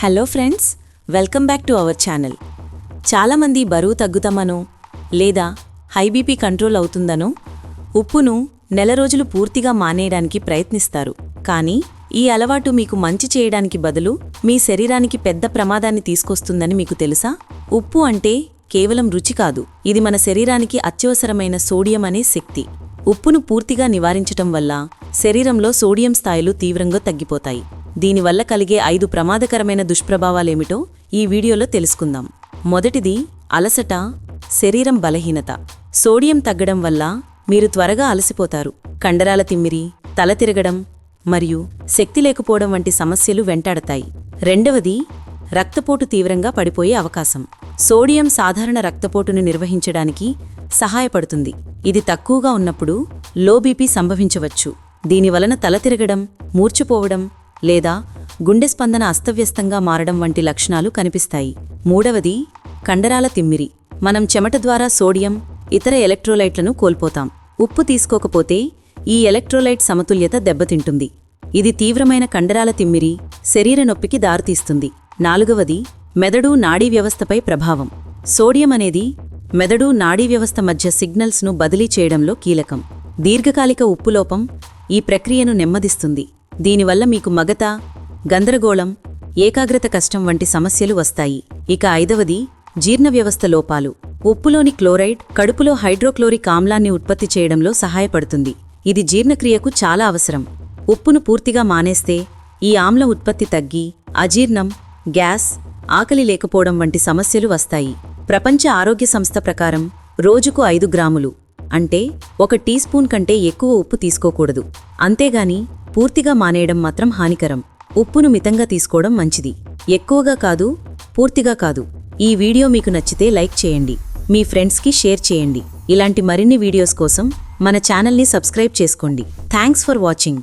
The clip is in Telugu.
Hello friends welcome back to our channel. చాలామంది బరువు తగ్గుతామనో లేదా హై బీపీ కంట్రోల్ అవుతుందనో ఉప్పును నెల రోజులు పూర్తిగా మానేయడానికి ప్రయత్నిస్తారు. కానీ ఈ అలవాటు మీకు మంచి చేయడానికి బదులు మీ శరీరానికి పెద్ద ప్రమాదాన్ని తీసుకొస్తుందని మీకు తెలుసా? ఉప్పు అంటే కేవలం రుచి కాదు ఇది మన శరీరానికి అత్యవసరమైన సోడియం అనే శక్తి. ఉప్పును పూర్తిగా నివారించటం వల్ల శరీరంలో సోడియం స్థాయిలు తీవ్రంగా తగ్గిపోతాయి. దీనివల్ల కలిగే ఐదు ప్రమాదకరమైన దుష్ప్రభావాలేమిటో ఈ వీడియోలో తెలుసుకుందాం. మొదటిది అలసట శరీరం బలహీనత. సోడియం తగ్గడం వల్ల మీరు త్వరగా అలసిపోతారు. కండరాల తిమ్మిరి తల తిరగడం మరియు శక్తి లేకపోవడం వంటి సమస్యలు వెంటాడతాయి. రెండవది రక్తపోటు తీవ్రంగా పడిపోయే అవకాశం. సోడియం సాధారణ రక్తపోటును నిర్వహించడానికి సహాయపడుతుంది. ఇది తక్కువగా ఉన్నప్పుడు లో బీపీ సంభవించవచ్చు. దీనివలన తల తిరగడం మూర్చిపోవడం లేదా గుండె స్పందన అస్తవ్యస్తంగా మారడం వంటి లక్షణాలు కనిపిస్తాయి. మూడవది కండరాల తిమ్మిరి. మనం చెమట ద్వారా సోడియం ఇతర ఎలక్ట్రోలైట్లను కోల్పోతాం. ఉప్పు తీసుకోకపోతే ఈ ఎలక్ట్రోలైట్ సమతుల్యత దెబ్బతింటుంది. ఇది తీవ్రమైన కండరాల తిమ్మిరి శరీర నొప్పికి దారితీస్తుంది. నాలుగవది మెదడు నాడీ వ్యవస్థపై ప్రభావం. సోడియం అనేది మెదడు నాడీ వ్యవస్థ మధ్య సిగ్నల్స్ను బదిలీ చేయడంలో కీలకం. దీర్ఘకాలిక ఉప్పులోపం ఈ ప్రక్రియను నెమ్మదిస్తుంది. దీనివల్ల మీకు మగత గందరగోళం ఏకాగ్రత కష్టం వంటి సమస్యలు వస్తాయి. ఇక ఐదవది జీర్ణ వ్యవస్థ లోపాలు. ఉప్పులోని క్లోరైడ్ కడుపులో హైడ్రోక్లోరిక్ ఆమ్లాన్ని ఉత్పత్తి చేయడంలో సహాయపడుతుంది. ఇది జీర్ణక్రియకు చాలా అవసరం. ఉప్పును పూర్తిగా మానేస్తే ఈ ఆమ్ల ఉత్పత్తి తగ్గి అజీర్ణం గ్యాస్ ఆకలి లేకపోవడం వంటి సమస్యలు వస్తాయి. ప్రపంచ ఆరోగ్య సంస్థ ప్రకారం రోజుకు ఐదు గ్రాములు. అంటే ఒక టీ స్పూన్ కంటే ఎక్కువ ఉప్పు తీసుకోకూడదు. అంతేగాని పూర్తిగా మానేయడం మాత్రం హానికరం. ఉప్పును మితంగా తీసుకోవడం మంచిది. ఎక్కువగా కాదు పూర్తిగా కాదు. ఈ వీడియో మీకు నచ్చితే లైక్ చేయండి. మీ ఫ్రెండ్స్కి షేర్ చేయండి. ఇలాంటి మరిన్ని వీడియోస్ కోసం మన ఛానల్ని సబ్స్క్రైబ్ చేసుకోండి. Thanks for watching.